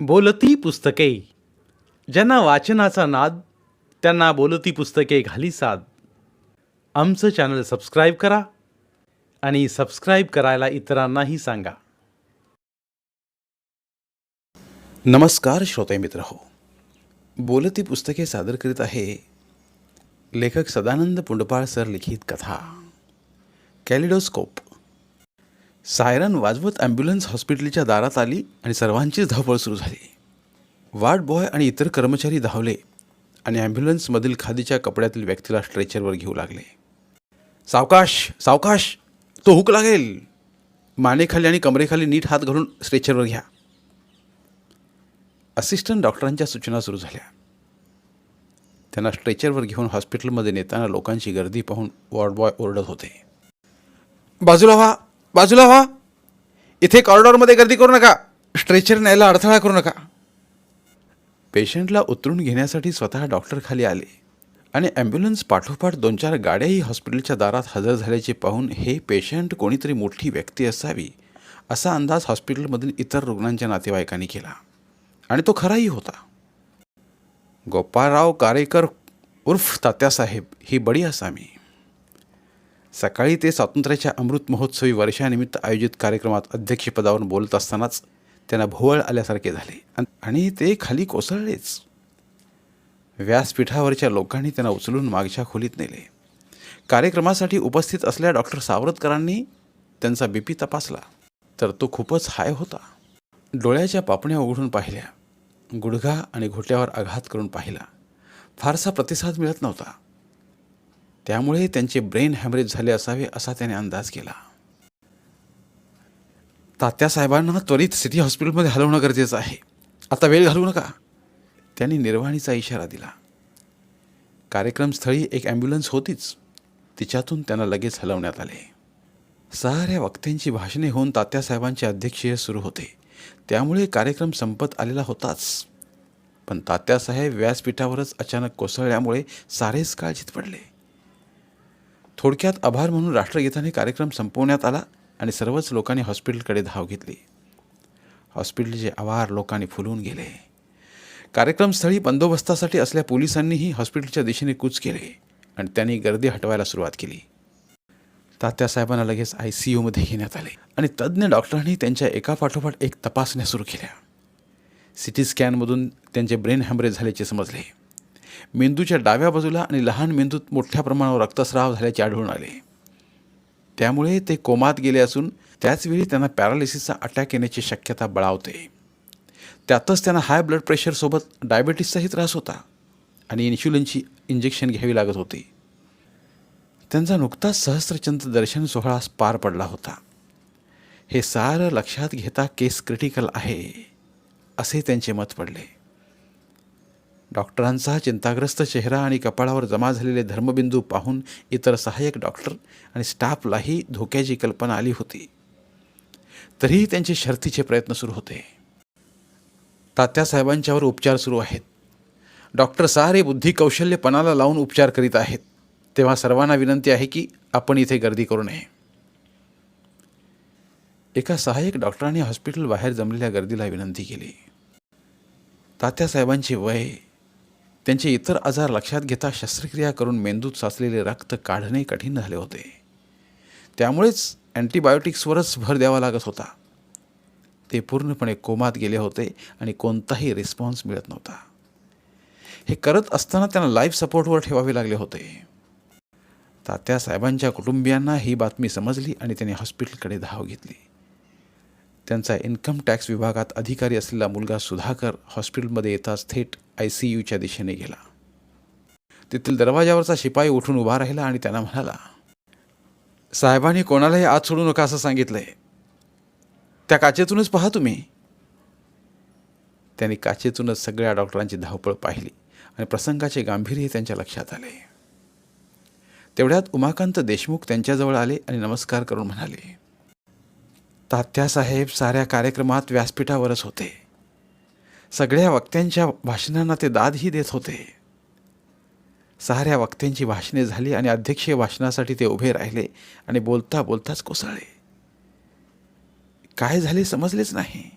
बोलती पुस्तके. ज्यांना वाचनाचा नाद त्यांना बोलती पुस्तके घाली साद. आमचं चॅनल सबस्क्राईब करा आणि सबस्क्राईब करायला इतरांनाही सांगा. नमस्कार श्रोते मित्र हो. बोलती पुस्तके सादर करीत आहे लेखक सदानंद पुंडपाळ सर लिखित कथा. कॅलिडोस्कोप. सायरन वाजवत ॲम्ब्युलन्स हॉस्पिटलच्या दारात आली आणि सर्वांचीच धावपळ सुरू झाली. वार्ड बॉय आणि इतर कर्मचारी धावले आणि ॲम्ब्युलन्समधील खादीच्या कपड्यातील व्यक्तीला स्ट्रेचरवर घेऊ लागले. सावकाश सावकाश तो हुक लागेल. मानेखाली आणि कमरेखाली नीट हात घालून स्ट्रेचरवर घ्या. असिस्टंट डॉक्टरांच्या सूचना सुरू झाल्या. त्यांना स्ट्रेचरवर घेऊन हॉस्पिटलमध्ये नेताना लोकांची गर्दी पाहून वॉर्ड बॉय ओरडत होते. बाजूला व्हा. बाजूला व्हा. इथे कॉरिडॉरमध्ये गर्दी करू नका. स्ट्रेचर न्यायला अडथळा करू नका. पेशंटला उतरून घेण्यासाठी स्वतः डॉक्टर खाली आले आणि ॲम्ब्युलन्स पाठोपाठ दोन चार गाड्याही हॉस्पिटलच्या दारात हजर झाल्याचे पाहून हे पेशंट कोणीतरी मोठी व्यक्ती असावी असा अंदाज हॉस्पिटलमधील इतर रुग्णांच्या नातेवाईकांनी केला. आणि तो खराही होता. गोपाळराव कारेकर उर्फ तात्यासाहेब ही बडी असामी. सकाळी ते स्वातंत्र्याच्या अमृत महोत्सवी वर्षानिमित्त आयोजित कार्यक्रमात अध्यक्षपदावरून बोलत असतानाच त्यांना भोवळ आल्यासारखे झाले. आणि ते खाली कोसळलेच. व्यासपीठावरच्या लोकांनी त्यांना उचलून मागच्या खोलीत नेले. कार्यक्रमासाठी उपस्थित असलेल्या डॉक्टर सावरतकरांनी त्यांचा बीपी तपासला. तर तो खूपच हाय होता. डोळ्याच्या पापण्या उघडून पाहिल्या. गुडघा आणि घोट्यावर आघात करून पाहिला. फारसा प्रतिसाद मिळत नव्हता. त्यामुळे त्यांचे ब्रेन हॅमरेज झाले असावे असा त्याने अंदाज केला. तात्यासाहेबांना त्वरित सिटी हॉस्पिटलमध्ये हलवणं गरजेचं आहे. आता वेळ घालवू नका. त्यांनी निर्वाणीचा इशारा दिला. कार्यक्रमस्थळी एक ॲम्ब्युलन्स होतीच. तिच्यातून त्यांना लगेच हलवण्यात आले. साऱ्या वक्त्यांची भाषणे होऊन तात्यासाहेबांचे अध्यक्षीय सुरू होते. त्यामुळे कार्यक्रम संपत आलेला होताच. पण तात्यासाहेब व्यासपीठावरच अचानक कोसळल्यामुळे सारेच काळजीत पडले. थोडक्यात आभार म्हणून राष्ट्रगीताने कार्यक्रम संपवण्यात आला आणि सर्वच लोकांनी हॉस्पिटलकडे धाव घेतली. हॉस्पिटलचे आभार लोकांनी फुलून गेले. कार्यक्रमस्थळी बंदोबस्तासाठी असल्या पोलिसांनीही हॉस्पिटलच्या दिशेने कूच केले आणि त्यांनी गर्दी हटवायला सुरुवात केली. तात्यासाहेबांना लगेच आय सी यूमध्ये घेण्यात आले आणि तज्ज्ञ डॉक्टरांनी त्यांच्या एकापाठोपाठ एक तपासण्या सुरू केल्या. सी टी स्कॅनमधून त्यांचे ब्रेन हॅमरेज झाल्याचे समजले. मेंदूच्या डाव्या बाजूला आणि लहान मेंदूत मोठ्या प्रमाणावर रक्तस्राव झाल्याचे आढळून आले. त्यामुळे ते कोमात गेले असून त्याचवेळी त्यांना पॅरालिसिसचा अटॅक येण्याची शक्यता बळावते. त्यातच त्यांना हाय ब्लड प्रेशरसोबत डायबेटीसचाही त्रास होता आणि इन्शुलिनची इंजेक्शन घ्यावी लागत होती. त्यांचा नुकताच सहस्रचंद दर्शन सोहळा पार पडला होता. हे सारं लक्षात घेता केस क्रिटिकल आहे असे त्यांचे मत पडले. डॉक्टरांचा चिंताग्रस्त चेहरा आणि कपाळावर जमा झालेले धर्मबिंदू पाहून इतर सहाय्यक डॉक्टर आणि स्टाफलाही धोक्याची कल्पना आली होती. तरीही त्यांचे शर्थीचे प्रयत्न सुरू होते. तात्यासाहेबांच्यावर उपचार सुरू आहेत. डॉक्टर सारे बुद्धी कौशल्यपणाला लावून उपचार करीत आहेत. तेव्हा सर्वांना विनंती आहे की आपण इथे गर्दी करू नये. एका सहाय्यक डॉक्टरांनी हॉस्पिटल बाहेर जमलेल्या गर्दीला विनंती केली. तात्यासाहेबांचे वय त्यांचे इतर आजार लक्षात घेता शस्त्रक्रिया करून मेंदूत साचलेले रक्त काढणे कठीण झाले होते. त्यामुळेच अँटीबायोटिक्सवरच भर द्यावा लागत होता. ते पूर्णपणे कोमात गेले होते आणि कोणताही रिस्पॉन्स मिळत नव्हता. हे करत असताना त्यांना लाईफ सपोर्टवर ठेवावे लागले होते. तात्या साहेबांच्या कुटुंबियांना ही बातमी समजली आणि त्यांनी हॉस्पिटलकडे धाव घेतली. त्यांचा इन्कम टॅक्स विभागात अधिकारी असलेला मुलगा सुधाकर हॉस्पिटलमध्ये येताच थेट आय सी यूच्या दिशेने गेला. तेथील दरवाजावरचा शिपाई उठून उभा राहिला आणि त्यांना म्हणाला साहेबांनी कोणालाही आत सोडू नका असं सांगितलंय. त्या काचेतूनच पहा तुम्ही. त्यांनी काचेतूनच सगळ्या डॉक्टरांची धावपळ पाहिली आणि प्रसंगाचे गांभीर्य त्यांच्या लक्षात आले. तेवढ्यात उमाकांत देशमुख त्यांच्याजवळ आले आणि नमस्कार करून म्हणाले तात्यासाहेब साऱ्या कार्यक्रमात व्यासपीठावरच होते. सगळ्या वक्त्यांच्या भाषणांना ते दादही देत होते. साऱ्या वक्त्यांची भाषणे झाली आणि अध्यक्षीय भाषणासाठी ते उभे राहिले आणि बोलता बोलताच कोसळले. काय झाले समजलेच नाही.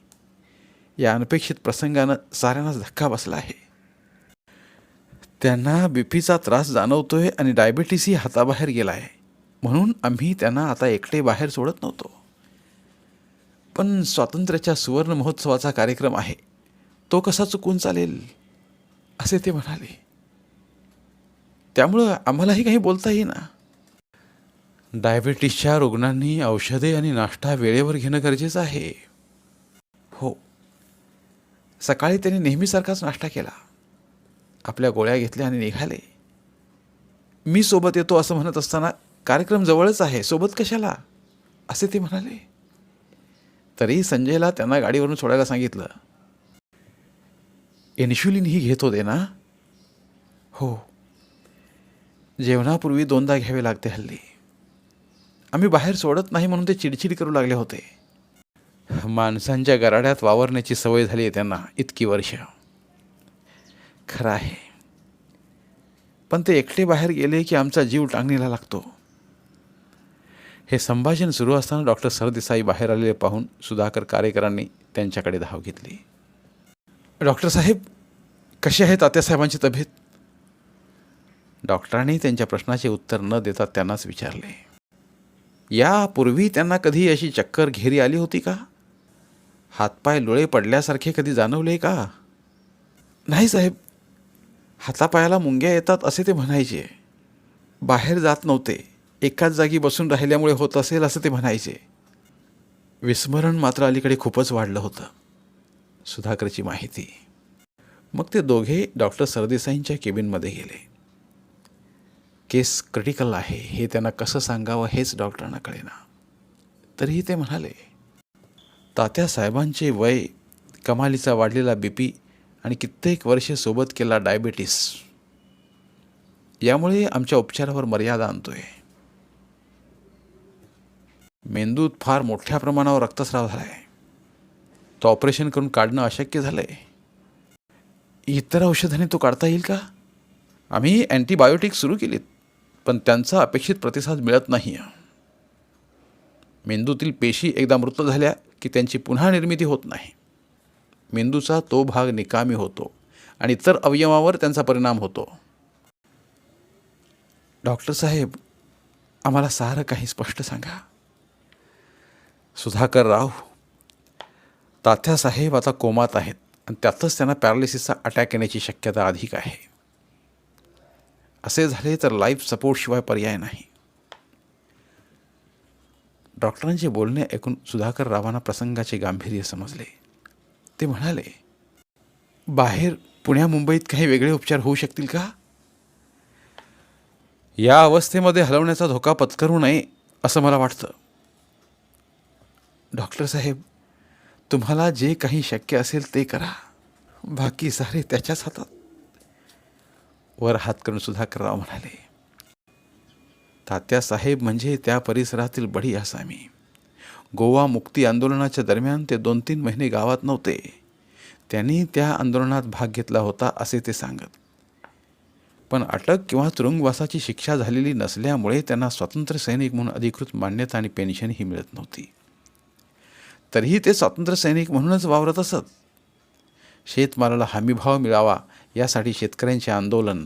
या अनपेक्षित प्रसंगानं साऱ्यांनाच धक्का बसला आहे. त्यांना बीपीचा त्रास जाणवतोय आणि डायबिटीसही हाताबाहेर गेला आहे म्हणून आम्ही त्यांना आता एकटे बाहेर सोडत नव्हतो. पण स्वातंत्र्याच्या सुवर्ण महोत्सवाचा कार्यक्रम आहे. तो कसा चुकून चालेल? असे ते म्हणाले. त्यामुळं आम्हालाही काही बोलता येईना. डायबिटीसच्या रुग्णांनी औषधे आणि नाश्ता वेळेवर घेणं गरजेचं आहे. हो. सकाळी त्यांनी नेहमीसारखाच नाश्ता केला. आपल्या गोळ्या घेतल्या आणि निघाले. मी सोबत येतो असं म्हणत असताना कार्यक्रम जवळच आहे. सोबत कशाला? असे ते म्हणाले. तरी संजयला त्यांना गाडीवरून सोडायला सांगितलं. इन्शुलिन ही घेत होते ना. हो. जेवणापूर्वी दोनदा घ्यावे लागते हल्ली. आम्ही बाहेर सोडत नाही म्हणून ते चिडचिड करू लागले होते. माणसांच्या गराड्यात वावरण्याची सवय झाली आहे त्यांना इतकी वर्ष. खरं आहे. पण ते एकटे बाहेर गेले की आमचा जीव टांगणीला लागतो. हे संभाषण सुरू असताना डॉक्टर सरदेसाई बाहेर आलेले पाहून सुधाकर कारेकरांनी त्यांच्याकडे धाव घेतली. डॉक्टर साहेब कसे आहेत तात्यासाहेबांची तब्येत? डॉक्टरांनी त्यांच्या प्रश्नाचे उत्तर न देता त्यांनाच विचारले. यापूर्वी त्यांना कधी अशी चक्कर घेरी आली होती का? हातपाय लोळे पडल्यासारखे कधी जाणवले का? नाही साहेब हातापायाला मुंग्या येतात असे ते म्हणायचे. बाहेर जात नव्हते. एकाच जागी बसून राहिल्यामुळे होत असेल असं ते म्हणायचे. विस्मरण मात्र अलीकडे खूपच वाढलं होतं सुधाकरची माहिती. मग ते दोघे डॉक्टर सरदेसाईंच्या केबिनमध्ये गेले. केस क्रिटिकल आहे हे त्यांना कसं सांगावं हेच डॉक्टरांना कळेना. तरीही ते म्हणाले तात्या साहेबांचे वय कमालीचा वाढलेला बी पी आणि कित्येक वर्षे सोबत केला डायबिटीस यामुळे आमच्या उपचारावर मर्यादा आणतोय. मेंदूत फार मोठ्या प्रमाणावर रक्तस्राव झाला आहे तो ऑपरेशन करून काढणं अशक्य झालं आहे इतर औषधाने तो काढता येईल का? आम्ही अँटीबायोटिक सुरू केलीत पण त्यांचा अपेक्षित प्रतिसाद मिळत नाही मेंदूतील पेशी एकदा मृत झाल्या की त्यांची पुन्हा निर्मिती होत नाही. मेंदूचा तो भाग निकामी होतो आणि इतर अवयवावर त्यांचा परिणाम होतो. डॉक्टर साहेब आम्हाला सारं काही स्पष्ट सांगा. सुधाकर राव तात्यासाहेब आता कोमात आहेत आणि त्यातच त्यांना पॅरालिसिसचा अटॅक येण्याची शक्यता अधिक आहे. असे झाले तर लाईफ सपोर्टशिवाय पर्याय नाही. डॉक्टरांचे बोलणे ऐकून सुधाकर रावांना प्रसंगाचे गांभीर्य समजले. ते म्हणाले बाहेर पुण्या मुंबईत काही वेगळे उपचार होऊ शकतील का? या अवस्थेमध्ये हलवण्याचा धोका पत्करू नये असं मला वाटतं. डॉक्टर साहेब तुम्हाला जे काही शक्य असेल ते करा. बाकी सारे त्याच्याच हातात. वर हात करून सुधाकरराव म्हणाले तात्यासाहेब म्हणजे त्या परिसरातील बडी आसामी गोवा मुक्ती आंदोलनाच्या दरम्यान ते दोन तीन महिने गावात नव्हते. त्यांनी त्या आंदोलनात भाग घेतला होता असे ते सांगत. पण अटक किंवा तुरुंगवासाची शिक्षा झालेली नसल्यामुळे त्यांना स्वतंत्र सैनिक म्हणून अधिकृत मान्यता आणि पेन्शनही मिळत नव्हती. तरीही ते स्वातंत्र्य सैनिक म्हणूनच वावरत असत. शेतमालाला हमीभाव मिळावा यासाठी शेतकऱ्यांचे आंदोलन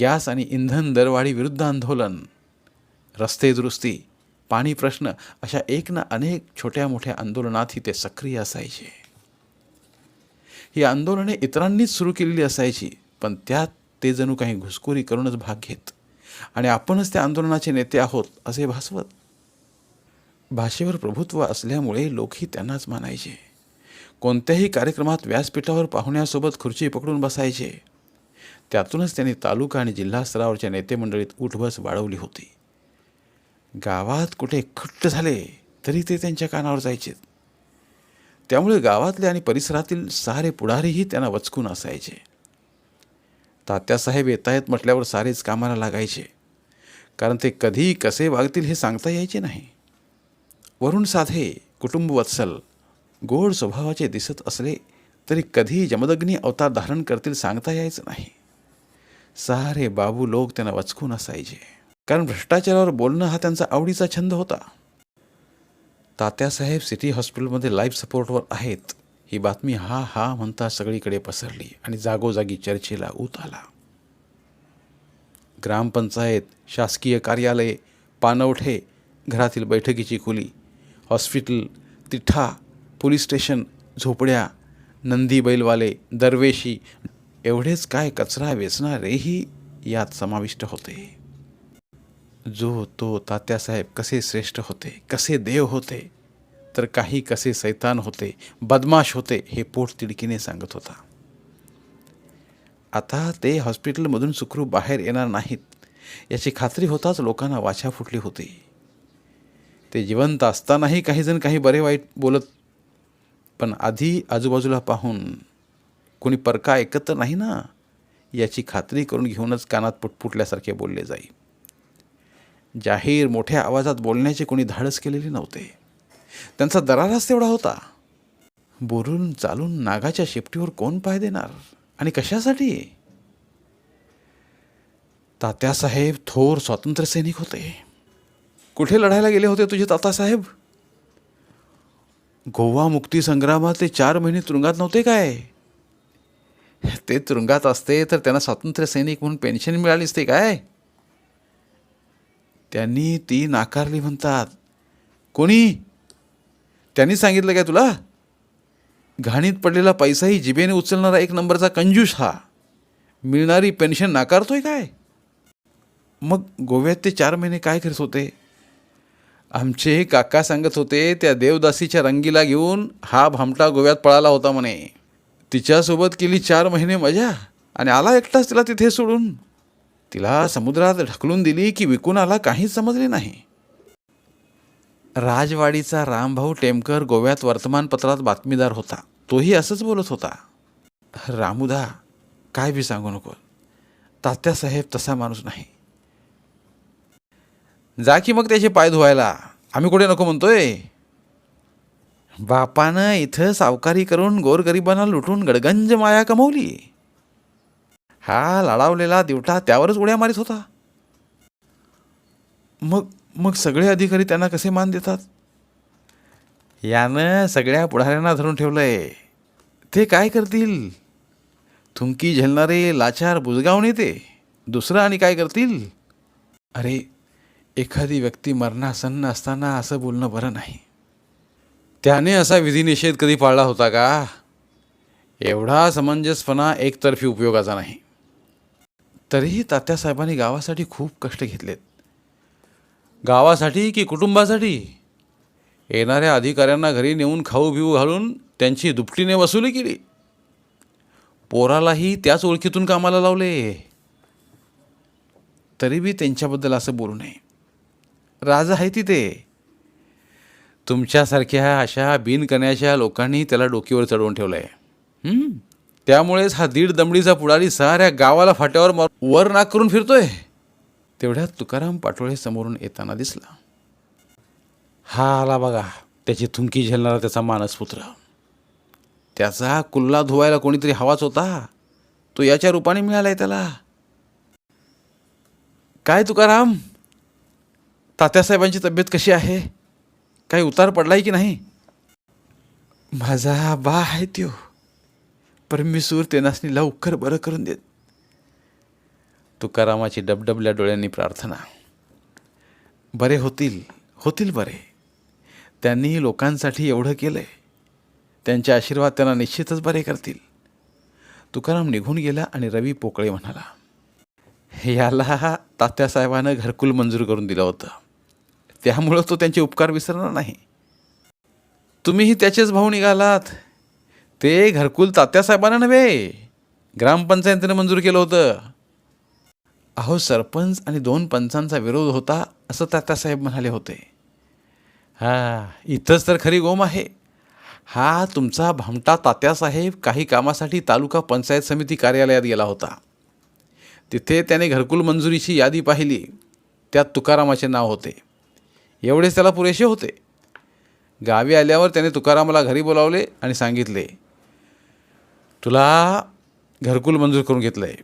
गॅस आणि इंधन दरवाढी विरुद्ध आंदोलन रस्ते दुरुस्ती पाणी प्रश्न अशा एक ना अनेक छोट्या मोठ्या आंदोलनातही ते सक्रिय असायचे. ही आंदोलने इतरांनीच सुरू केलेली असायची पण त्यात ते जणू काही घुसखोरी करूनच भाग घेत आणि आपणच त्या आंदोलनाचे नेते आहोत असे भासवत. भाषेवर प्रभुत्व असल्यामुळे लोकही त्यांनाच मानायचे. कोणत्याही कार्यक्रमात व्यासपीठावर पाहुण्यासोबत खुर्ची पकडून बसायचे. त्यातूनच त्यांनी तालुका आणि जिल्हा स्तरावरच्या नेतेमंडळीत उठबस वाढवली होती. गावात कुठे खट्ट झाले तरी ते त्यांच्या कानावर जायचे. त्यामुळे गावातले आणि परिसरातील सारे पुढारीही त्यांना वचकून असायचे. तात्यासाहेब येत आहेत म्हटल्यावर सारेच कामाला लागायचे. कारण ते कधी कसे वागतील हे सांगता यायचे नाही. वरुण साधे कुटुंबवत्सल गोड स्वभावाचे दिसत असले तरी कधी जमदग्नी अवतार धारण करतील सांगता यायचं नाही. सारे बाबू लोक त्यांना वचकून असायचे. कारण भ्रष्टाचारावर बोलणं हा त्यांचा आवडीचा छंद होता. तात्यासाहेब सिटी हॉस्पिटलमध्ये लाईफ सपोर्टवर आहेत. ही बातमी हा हा म्हणता सगळीकडे पसरली आणि जागोजागी चर्चेला ऊत आला. ग्रामपंचायत शासकीय कार्यालय पानवठे घरातील बैठकीची खोली हॉस्पिटल तिठा पोलीस स्टेशन झोपड्या नंदी बैलवाले दरवेशी एवढेच काय कचरा वेचणारेही यात समाविष्ट होते. जो तो तात्यासाहेब कसे श्रेष्ठ होते कसे देव होते तर काही कसे सैतान होते बदमाश होते हे पोट तिडकीने सांगत होता. आता ते हॉस्पिटलमधून सुखरूप बाहेर येणार नाहीत याची खात्री होताच लोकांना वाचा फुटली होती. ते जिवंत असतानाही काही जण काही बरे वाईट बोलत पण आधी आजूबाजूला पाहून कोणी परका ऐकत तर नाही ना याची खात्री करून घेऊनच कानात पुटपुटल्यासारखे बोलले जाई. जाहीर मोठ्या आवाजात बोलण्याचे कोणी धाडस केलेले नव्हते. त्यांचा दरारच तेवढा होता. बोलून चालून नागाच्या शेपटीवर कोण पाय देणार? आणि कशासाठी? तात्यासाहेब थोर स्वातंत्र्यसैनिक होते. कुठे लढायला गेले होते तुझे तातासाहेब? गोवा मुक्ती संग्रामात ते चार महिने तुरुंगात नव्हते काय? ते तुरुंगात असते तर त्यांना स्वातंत्र्य सैनिक म्हणून पेन्शन मिळाली असते काय? त्यांनी ती नाकारली म्हणतात. कोणी? त्यांनी सांगितलं काय तुला? घाणीत पडलेला पैसाही जिबेने उचलणारा एक नंबरचा कंजूस हा. मिळणारी पेन्शन नाकारतोय काय? मग गोव्यात ते चार महिने काय करत होते? आमचे काका सांगत होते त्या देवदासीच्या रंगीला घेऊन हा भामटा गोव्यात पळाला होता म्हणे. तिच्यासोबत केली चार महिने मजा आणि आला एकटाच तिला तिथे सोडून. तिला समुद्रात ढकलून दिली की विकून आला काहीच समजले नाही. राजवाडीचा रामभाऊ टेमकर गोव्यात वर्तमानपत्रात बातमीदार होता. तोही असंच बोलत होता. रामुदा काय बी सांगू नको. तात्यासाहेब तसा माणूस नाही. जा की मग त्याचे पाय धुवायला. आम्ही कुठे नको म्हणतोय. बापानं इथं सावकारी करून गोरगरिबांना लुटून गडगंज माया कमवली. हा लढावलेला दिवटा त्यावरच उड्या मारित होता. मग मग सगळे अधिकारी त्यांना कसे मान देतात? यानं सगळ्या पुढाऱ्यांना धरून ठेवलंय. ते काय करतील? थुंकी झेलणारे लाचार बुजगाव ते. दुसरं आणि काय करतील? अरे एखादी व्यक्ती मरणासन्न असताना असं बोलणं बरं नाही. त्याने असा विधिनिषेध कधी पाळला होता का? एवढा समंजसपणा एकतर्फी उपयोगाचा नाही. तरीही तात्यासाहेबांनी गावासाठी खूप कष्ट घेतलेत. गावासाठी की कुटुंबासाठी? येणाऱ्या अधिकाऱ्यांना घरी नेऊन खाऊ बिऊ घालून त्यांची दुपटीने वसुली केली. पोरालाही त्याच ओळखीतून कामाला लावले. तरी बी त्यांच्याबद्दल असं बोलू नये. राजा आहे तिथे. तुमच्यासारख्या अशा बिनकण्याच्या लोकांनी त्याला डोकीवर चढवून ठेवलं आहे त्यामुळेच हा दीड दमडीचा पुढारी साऱ्या गावाला फाट्यावर मार वर नाक करून फिरतोय. तेवढ्यात तुकाराम पाटोळे समोरून येताना दिसला. हा आला बघा त्याची थुंकी झेलणारा त्याचा मानसपुत्र. त्याचा कुल्ला धुवायला कोणीतरी हवाच होता. तो याच्या रूपाने मिळालाय त्याला. काय तुकाराम? तात्यासाहेबांची तब्येत कशी आहे? काही उतार पडलाय की नाही? माझा बा आहे त्यो. परमेश्वर तेनासनी लवकर बरं करून देत. तुकारामाची डबडबल्या डोळ्यांनी प्रार्थना. बरे होतील होतील बरे. त्यांनी लोकांसाठी एवढं केलं आहे त्यांचे आशीर्वाद त्यांना निश्चितच बरे करतील. तुकाराम निघून गेला आणि रवी पोकळे म्हणाला याला तात्यासाहेबानं घरकुल मंजूर करून दिलं होतं. त्यामुळं तो त्यांचे उपकार विसरणार नाही. तुम्हीही त्याचेच भाऊ निघालात. ते घरकुल तात्यासाहेबांना नव्हे ग्रामपंचायतीनं मंजूर केलं होतं. अहो सरपंच आणि दोन पंचांचा विरोध होता असं तात्यासाहेब म्हणाले होते. हा इथंच तर खरी गोम आहे. हा तुमचा भामटा तात्यासाहेब काही कामासाठी तालुका पंचायत समिती कार्यालयात गेला होता. तिथे त्याने घरकुल मंजुरीची यादी पाहिली. त्यात तुकारामाचे नाव होते. एवढेच त्याला पुरेसे होते. गावी आल्यावर त्याने तुकारामाला घरी बोलावले आणि सांगितले तुला घरकुल मंजूर करून घेतलं आहे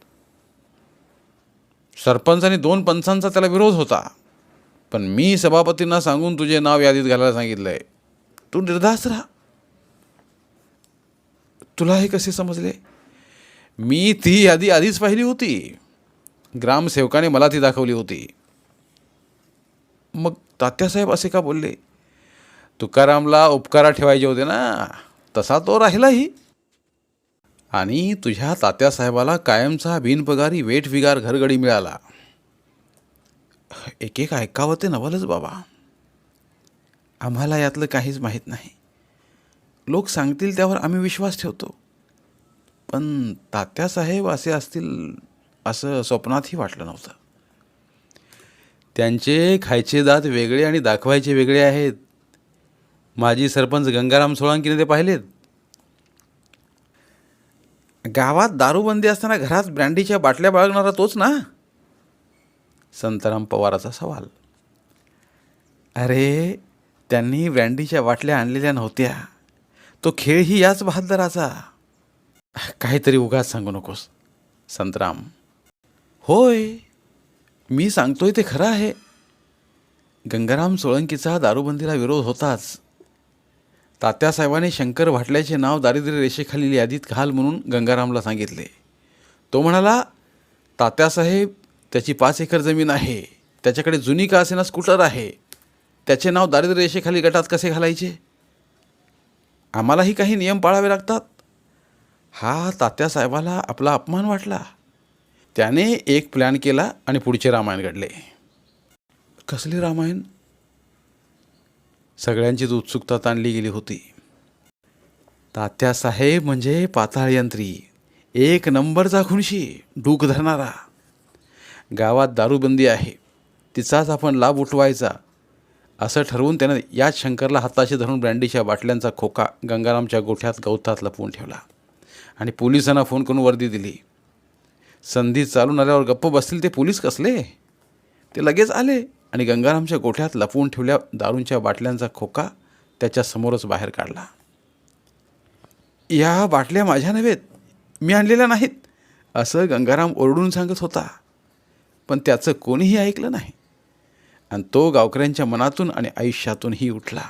सरपंच आणि दोन पंचांचा त्याला विरोध होता. पण मी सभापतींना सांगून तुझे नाव यादीत घालायला सांगितलं आहे तू निर्धास्त राहा. तुला हे कसे समजले? मी ती यादी आधीच पाहिली होती. ग्रामसेवकाने मला ती दाखवली होती. मग तात्यासाहेब असे का बोलले? तुकारामला उपकारा ठेवायचे होते ना तसा तो राहिलाही. आणि तुझ्या तात्यासाहेबाला कायमचा बिनपगारी वेठविगार घरगडी मिळाला. एक एक ऐकावं ते नवलच बाबा. आम्हाला यातलं काहीच माहीत नाही. लोक सांगतील त्यावर आम्ही विश्वास ठेवतो. पण तात्यासाहेब असे असतील असं स्वप्नातही वाटलं नव्हतं. त्यांचे खायचे दात वेगळे आणि दाखवायचे वेगळे आहेत. माजी सरपंच गंगाराम सोळांकीने ते पाहिलेत. गावात दारूबंदी असताना घरात ब्रँडीच्या बाटल्या बाळगणारा तोच ना? संताराम पवाराचा सवाल. अरे त्यांनी ब्रँडीच्या बाटल्या आणलेल्या नव्हत्या. तो खेळही याच बहादराचा. काहीतरी उगाच सांगू नकोस संतराम. होय. मी सांगतोय ते खरं आहे. गंगाराम सोळंकीचा दारूबंदीला विरोध होताच. तात्यासाहेबाने शंकर भाटल्याचे नाव दारिद्र्य रेषेखालील यादीत घाल म्हणून गंगारामला सांगितले. तो म्हणाला तात्यासाहेब त्याची पाच एकर जमीन आहे. त्याच्याकडे जुनी का असेना स्कूटर आहे. त्याचे नाव दारिद्र्य रेषेखाली गटात कसे घालायचे? आम्हालाही काही नियम पाळावे लागतात. हा तात्यासाहेबाला आपला अपमान वाटला. त्याने एक प्लॅन केला आणि पुढचे रामायण घडले. कसले रामायण? सगळ्यांचीच उत्सुकता ताणली गेली होती. तात्यासाहेब म्हणजे पाताळयंत्री एक नंबरचा खुणशी डूक धरणारा. गावात दारूबंदी आहे तिचाच आपण लाभ उठवायचा असं ठरवून त्यानं याच शंकरला हाताशी धरून ब्रँडीच्या बाटल्यांचा खोका गंगारामच्या गोठ्यात गवतात लपवून ठेवला. आणि पोलिसांना फोन करून वर्दी दिली. संधी चालून आल्यावर गप्प बसतील ते पोलीस कसले? ते लगेच आले आणि गंगारामच्या गोठ्यात लपवून ठेवल्या दारूंच्या बाटल्यांचा खोका त्याच्या समोरच बाहेर काढला. या बाटल्या माझ्या नव्हेत मी आणलेल्या नाहीत असं गंगाराम ओरडून सांगत होता. पण त्याचं कोणीही ऐकलं नाही. आणि तो गावकऱ्यांच्या मनातून आणि आयुष्यातूनही उठला.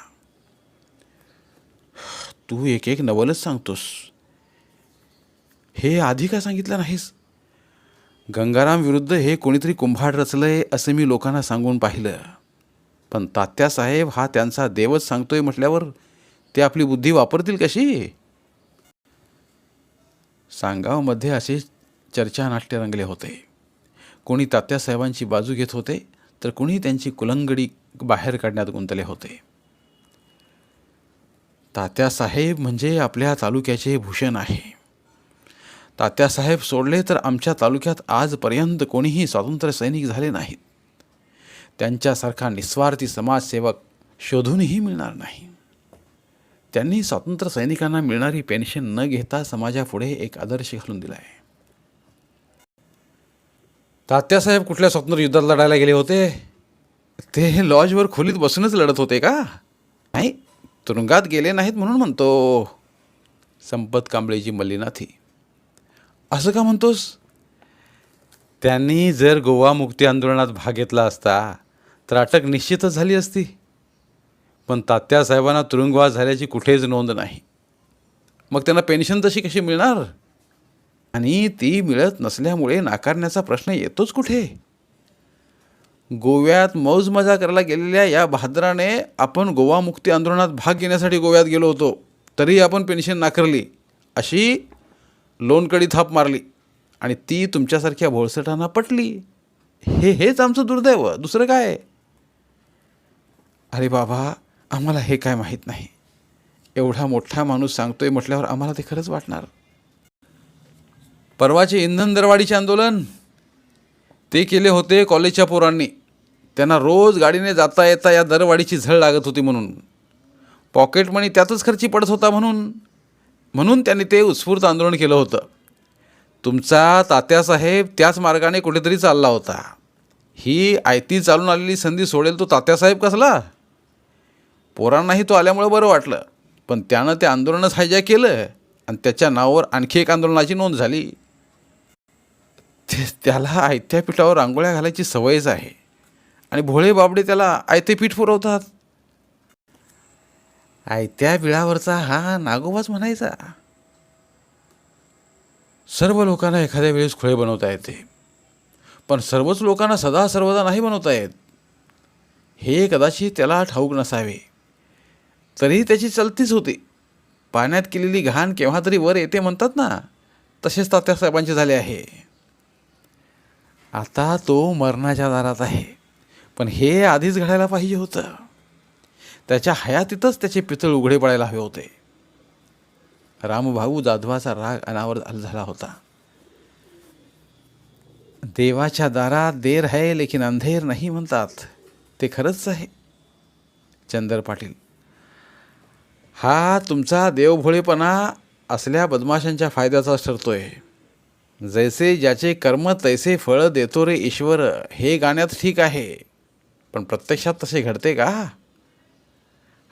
तू एक एक नवलच सांगतोस. हे आधी का सांगितलं नाहीस? गंगाराम विरुद्ध हे कोणीतरी कुंभाड रचलंय असं मी लोकांना सांगून पाहिलं. पण तात्यासाहेब हा त्यांचा देवच सांगतोय म्हटल्यावर ते आपली बुद्धी वापरतील कशी? सांगावमध्ये असे चर्चा नाट्य रंगले होते. कोणी तात्यासाहेबांची बाजू घेत होते तर कोणी त्यांची कुलंगडी बाहेर काढण्यात गुंतले होते. तात्यासाहेब म्हणजे आपल्या तालुक्याचे भूषण आहे. तात्यासाहेब सोडले तर आमच्या तालुक्यात आजपर्यंत कोणीही स्वातंत्र्य सैनिक झाले नाहीत. त्यांच्यासारखा निस्वार्थी समाजसेवक शोधूनही मिळणार नाही. त्यांनी स्वातंत्र्य सैनिकांना मिळणारी पेन्शन न घेता समाजापुढे एक आदर्श घालून दिला आहे. तात्यासाहेब कुठल्या स्वातंत्र्य युद्धात लढायला गेले होते? ते लॉजवर खोलीत बसूनच लढत होते का? नाही तुरुंगात गेले नाहीत म्हणून म्हणतो. संपत कांबळेची मल्लीनाथी. असं का म्हणतोस? त्यांनी जर गोवा मुक्ती आंदोलनात भाग घेतला असता तर अटक निश्चितच झाली असती. पण तात्यासाहेबांना तुरुंगवास झाल्याची कुठेच नोंद नाही. मग त्यांना पेन्शन तशी कशी मिळणार? आणि ती मिळत नसल्यामुळे नाकारण्याचा प्रश्न येतोच कुठे? गोव्यात मौज मजा करायला गेलेल्या या बहादराने आपण गोवा मुक्ती आंदोलनात भाग घेण्यासाठी गोव्यात गेलो होतो. तरी आपण पेन्शन नाकारली. अशी लोणकडी थाप मारली आणि ती तुमच्यासारख्या भोळसटांना पटली. हे हेच आमचं दुर्दैव. दुसरं काय? अरे बाबा आम्हाला हे काय माहीत नाही. एवढा मोठा माणूस सांगतोय म्हटल्यावर आम्हाला ते खरंच वाटणार. परवाचे इंधन दरवाढीचे आंदोलन ते केले होते कॉलेजच्या पोरांनी. त्यांना रोज गाडीने जाता येता या दरवाढीची झळ लागत होती म्हणून. पॉकेट मनी त्यातच खर्ची पडत होता म्हणून. म्हणून त्यांनी ते उत्स्फूर्त आंदोलन केलं होतं. तुमचा तात्यासाहेब त्याच मार्गाने कुठेतरी चालला होता. ही आयती चालून आलेली संधी सोडेल तो तात्यासाहेब कसला? पोरांनाही तो आल्यामुळं बरं वाटलं. पण त्यानं ते आंदोलनच हायजा केलं आणि त्याच्या नावावर आणखी एक आंदोलनाची नोंद झाली. ते त्याला आयत्या पिठावर रांगोळ्या घालायची सवयच आहे. आणि भोळे बाबडे त्याला आयते पीठ पुरवतात. आयत्या बिळावरचा हा नागोबाच म्हणायचा. सर्व लोकांना एखाद्या वेळेस खुळे बनवता येते. पण सर्वच लोकांना सदा सर्वदा नाही बनवता येत. हे कदाचित त्याला ठाऊक नसावे. तरीही त्याची चलतीच होती. पाण्यात केलेली घाण केव्हा तरी वर येते म्हणतात ना तसेच तात्यासाहेबांचे झाले आहे. आता तो मरणाच्या दारात आहे. पण हे आधीच घडायला पाहिजे होतं. त्याच्या हयातीतच त्याचे पितळ उघडे पडायला हवे होते. रामभाऊ जाधवाचा राग अनावर झाला होता. देवाच्या दारात देर है लेकिन अंधेर नाही म्हणतात. ते खरंच आहे. चंदर पाटील हा तुमचा देवभोळेपणा असल्या बदमाशांच्या फायद्याचाच ठरतोय. जैसे ज्याचे कर्म तैसे फळ देतो रे ईश्वर. हे गाण्यात ठीक आहे. पण प्रत्यक्षात तसे घडते का?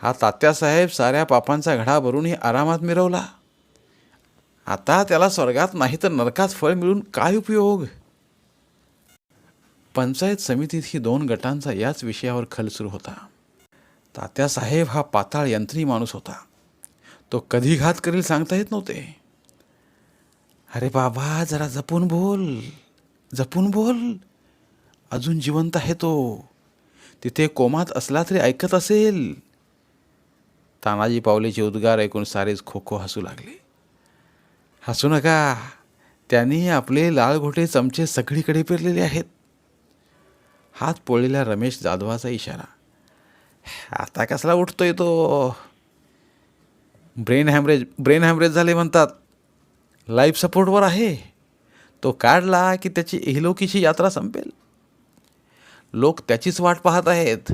हा तात्यासाहेब साऱ्या पापांचा घडा भरूनही आरामात मिरवला. आता त्याला स्वर्गात नाही तर नरकात फळ मिळून काय उपयोग? पंचायत समितीत ही दोन गटांचा याच विषयावर खल सुरू होता. तात्यासाहेब हा पाताळ यंत्री माणूस होता. तो कधी घात करील सांगता येत नव्हते. अरे बाबा जरा जपून बोल जपून बोल. अजून जिवंत आहे तो. तिथे कोमात असला तरी ऐकत असेल. तानाजी पावलेचे उद्गार ऐकून सारेच खो खो हसू लागले. हसू नका. त्यांनी आपले लाल घोटे चमचे सगळीकडे पेरलेले आहेत. हात पोळलेला रमेश जाधवाचा इशारा. आता कसला उठतोय तो? ब्रेन हॅमरेज ब्रेन हॅमरेज झाले म्हणतात. लाईफ सपोर्टवर आहे. तो काढला की त्याची इहलोकीची यात्रा संपेल. लोक त्याचीच वाट पाहत आहेत.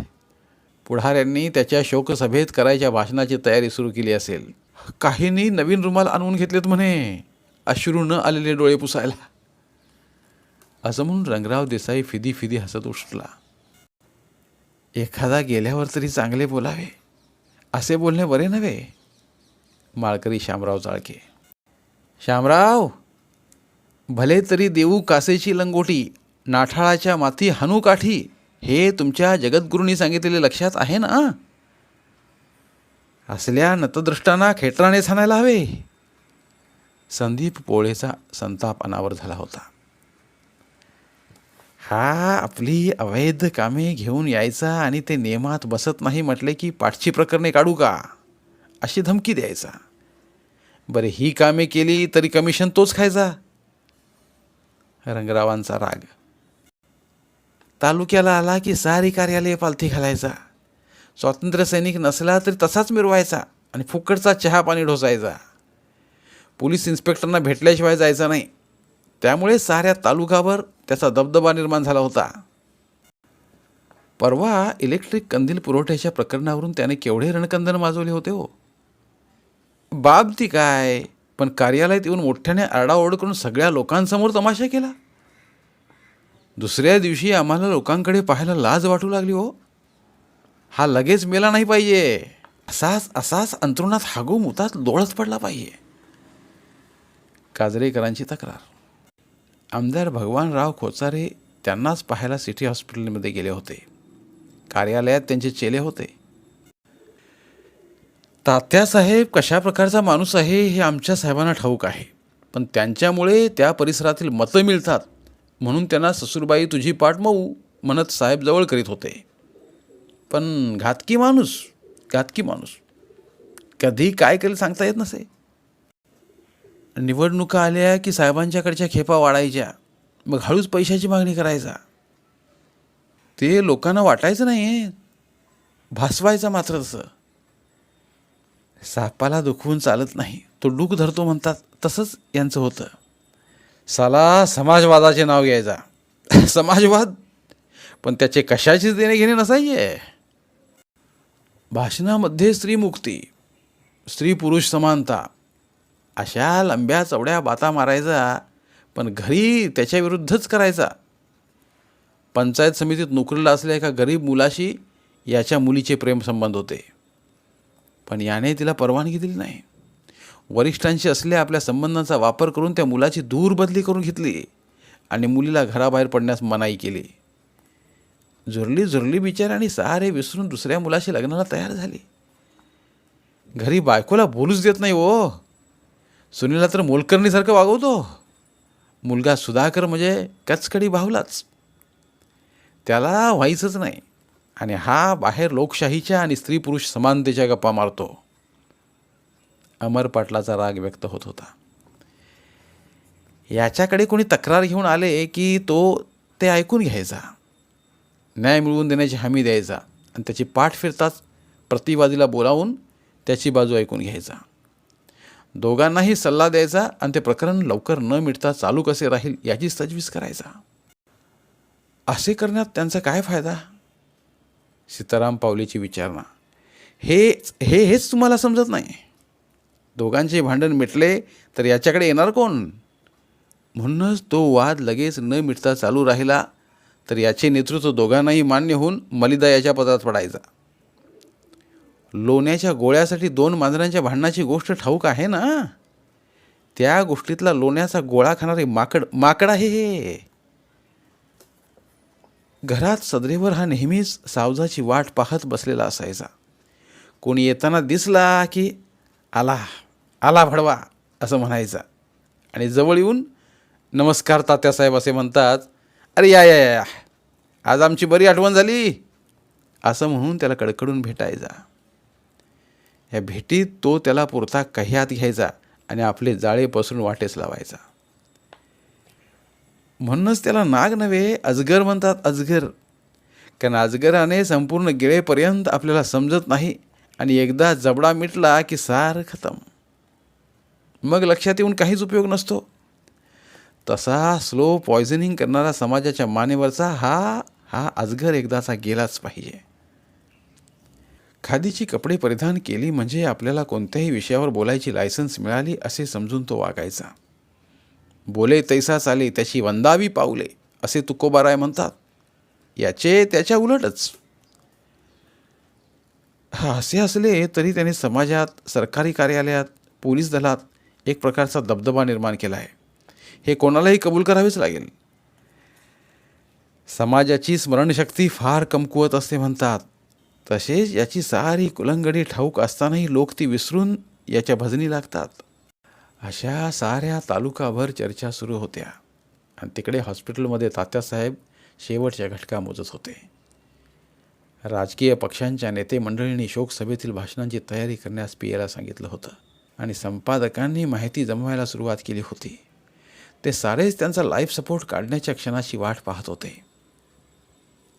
पुढाऱ्यांनी त्याच्या शोकसभेत करायच्या भाषणाची तयारी सुरू केली असेल. काहींनी नवीन रुमाल आणून घेतलेत म्हणे. अश्रू न आलेले डोळे पुसायला. असं म्हणून रंगराव देसाई फिदी फिदी हसत उठला. एखादा गेल्यावर तरी चांगले बोलावे. असे बोलणे बरे नव्हे. माळकरी श्यामराव चाळके श्यामराव भले तरी देऊ कासेची लंगोटी नाठाळाच्या माती हनुकाठी हे तुमच्या जगद्गुरूंनी सांगितलेले लक्षात आहे ना? असल्या नतदृष्टांना खेटराने सांगायला हवे. संदीप पोळेचा संताप अनावर झाला होता. हा आपली अवैध कामे घेऊन यायचा आणि ते नियमात बसत नाही म्हटले की पाठची प्रकरणे काढू का? अशी धमकी द्यायचा. बरे ही कामे केली तरी कमिशन तोच खायचा. रंगरावांचा राग. तालुक्याला आला की सारी कार्यालय पालथी घालायचा. स्वातंत्र्य सैनिक नसला तरी तसाच मिरवायचा आणि फुकटचा चहा पाणी ढोसायचा. पोलीस इन्स्पेक्टरना भेटल्याशिवाय जायचा नाही. त्यामुळे साऱ्या तालुकावर त्याचा दबदबा निर्माण झाला होता. परवा इलेक्ट्रिक कंदील पुरवठ्याच्या प्रकरणावरून त्याने केवढे रणकंदन माजवले होते हो? बाब ती काय? पण कार्यालयात येऊन मोठ्याने आरडाओरड करून सगळ्या लोकांसमोर तमाशा केला? दुसऱ्या दिवशी आम्हाला लोकांकडे पाहायला लाज वाटू लागली हो. हा लगेच मेला नाही पाहिजे. असाच असाच अंतरुणात हागू मुतात लोळत पडला पाहिजे. काजरेकरांची तक्रार. आमदार भगवानराव खोचारे त्यांनाच पाहायला सिटी हॉस्पिटलमध्ये गेले होते. कार्यालयात त्यांचे चेले होते. तात्यासाहेब कशा प्रकारचा माणूस आहे हे आमच्या साहेबांना ठाऊक आहे. पण त्यांच्यामुळे त्या परिसरातील मतं मिळतात. म्हणून त्यांना ससुरबाई तुझी पाठ मऊ म्हणत साहेब जवळ करीत होते. पण घातकी माणूस घातकी माणूस. कधी काय करेल सांगता येत नसे. निवडणुका आल्या की साहेबांच्याकडच्या खेपा वाढायच्या. मग हळूच पैशाची मागणी करायचा. ते लोकांना वाटायचं नाही भासवायचा मात्र तसं. सापाला दुखवून चालत नाही. तो डूक धरतो म्हणतात तसंच यांचं होतं. साला समाजवादाचे नाव घ्यायचा. समाजवाद? पण त्याचे कशाचीच देणे घेणे नसायचे. भाषणामध्ये स्त्रीमुक्ती स्त्री पुरुष समानता अशा लंब्या चवड्या बाता मारायचा पण घरी त्याच्या विरुद्धच करायचा. पंचायत समितीत नोकरीला असल्या एका गरीब मुलाशी याच्या मुलीचे प्रेमसंबंध होते. पण याने तिला परवानगी दिली नाही. वरिष्ठांशी असलेल्या आपल्या संबंधांचा वापर करून त्या मुलाची दूरबदली करून घेतली आणि मुलीला घराबाहेर पडण्यास मनाई केली. झुरली झुरली बिचाऱ्याने सारे विसरून दुसऱ्या मुलाशी लग्नाला तयार झाली. घरी बायकोला बोलूच देत नाही हो. ओ सुनीला तर मोलकर्णीसारखं वागवतो. मुलगा सुधाकर म्हणजे कचकडी भावलाच त्याला व्हायचंच नाही आणि हा बाहेर लोकशाहीच्या आणि स्त्री पुरुष समानतेच्या गप्पा मारतो. अमर पाटलाचा राग व्यक्त होत होता. याच्याकडे कोणी तक्रार घेऊन आले की तो ते ऐकून घ्यायचा. न्याय मिळवून देण्याची हमी द्यायचा आणि त्याची पाठ फिरताच प्रतिवादीला बोलावून त्याची बाजू ऐकून घ्यायचा. दोघांनाही सल्ला द्यायचा आणि ते प्रकरण लवकर न मिटता चालू कसे राहील याची तजवीज करायचा. असे करण्यात त्यांचा काय फायदा? सीताराम पावलेची विचारणा. हे हे हेच तुम्हाला समजत नाही. दोघांचे भांडण मिटले तर याच्याकडे येणार कोण? म्हणूनच तो वाद लगेच न मिटता चालू राहिला तर याचे नेतृत्व दोघांनाही मान्य होऊन मलिदा याच्या पदात पडायचा. लोण्याच्या गोळ्यासाठी दोन मांजरांच्या भांडणाची गोष्ट ठाऊक आहे ना? त्या गोष्टीतला लोण्याचा गोळा खाणारे माकड माकड आहे हे. घरात सदरेवर हा नेहमीच सावजाची वाट पाहत बसलेला असायचा. कोणी येताना दिसला की आला. आला भडवा असं म्हणायचा. आणि जवळ येऊन नमस्कार तात्यासाहेब असे म्हणतात अरे या या या आज आमची बरी आठवण झाली. असं म्हणून त्याला कडकडून भेटायचा. या भेटीत तो त्याला पुरता कह्यात घ्यायचा आणि आपले जाळे पसरून वाटेस लावायचा. म्हणूनच त्याला नाग नव्हे अजगर म्हणतात अजगर. कारण अजगराने संपूर्ण गिळेपर्यंत आपल्याला समजत नाही आणि एकदा जबडा मिटला की सार खतम. मग लक्षात येऊन काहीच उपयोग नसतो. तसा स्लो पॉयझनिंग करणारा समाजाच्या मानेवरचा हा हा अजगर एकदाचा गेलाच पाहिजे. खादीची कपडे परिधान केली म्हणजे आपल्याला कोणत्याही विषयावर बोलायची लायसन्स मिळाली असे समजून तो वागायचा. बोले तैसा चाले त्याची वंदावी पावले असे तुकोबाराय म्हणतात. याचे त्याच्या उलटच. हा असे असले तरी त्याने समाजात सरकारी कार्यालयात पोलीस दलात एक प्रकारचा दबदबा निर्माण केला आहे. हे कोणालाही कबूल करावेच लागेल. समाजाची स्मरणशक्ती फार कमकुवत असते म्हणतात. तसेच याची सारी कुलंगडी ठाऊक असतानाही लोक ती विसरून याच्या भजनी लागतात. अशा साऱ्या तालुकाभर चर्चा सुरू होत्या. आणि तिकडे हॉस्पिटलमध्ये तात्यासाहेब शेवटच्या घटका मोजत होते. राजकीय पक्षांच्या नेते मंडळींनी शोकसभेतील भाषणांची तयारी करण्यास पियाला सांगितलं होतं. आणि संपादकांनी माहिती जमवायला सुरुवात केली होती. ते सारेच त्यांचा लाईफ सपोर्ट काढण्याच्या क्षणाची वाट पाहत होते.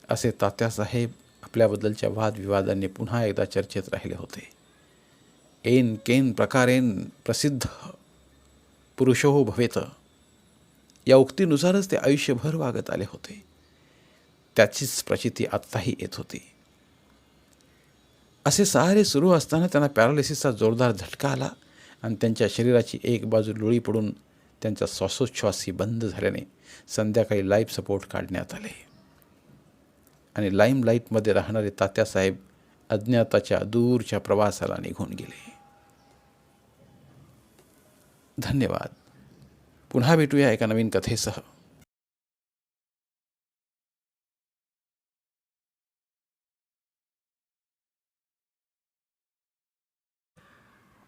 असे तात्यासाहेब आपल्याबद्दलच्या वादविवादांनी पुन्हा एकदा चर्चेत राहिले होते. एन केन प्रकारेन प्रसिद्ध पुरुषो भवेत. या उक्तीनुसारच ते आयुष्यभर वागत आले होते. त्याचीच प्रचिती आत्ताही येत होती. असे सारे सुरू असताना त्यांना पॅरालिसिसचा जोरदार झटका आला. आणि त्यांच्या शरीराची एक बाजू लोळी पडून त्यांचा श्वासोच्छ्वासही बंद झाल्याने संध्याकाळी लाईफ सपोर्ट काढण्यात आले. आणि लाईमलाईटमध्ये राहणारे तात्यासाहेब अज्ञाताच्या दूरच्या प्रवासाला निघून गेले. धन्यवाद. पुन्हा भेटूया एका नवीन कथेसह.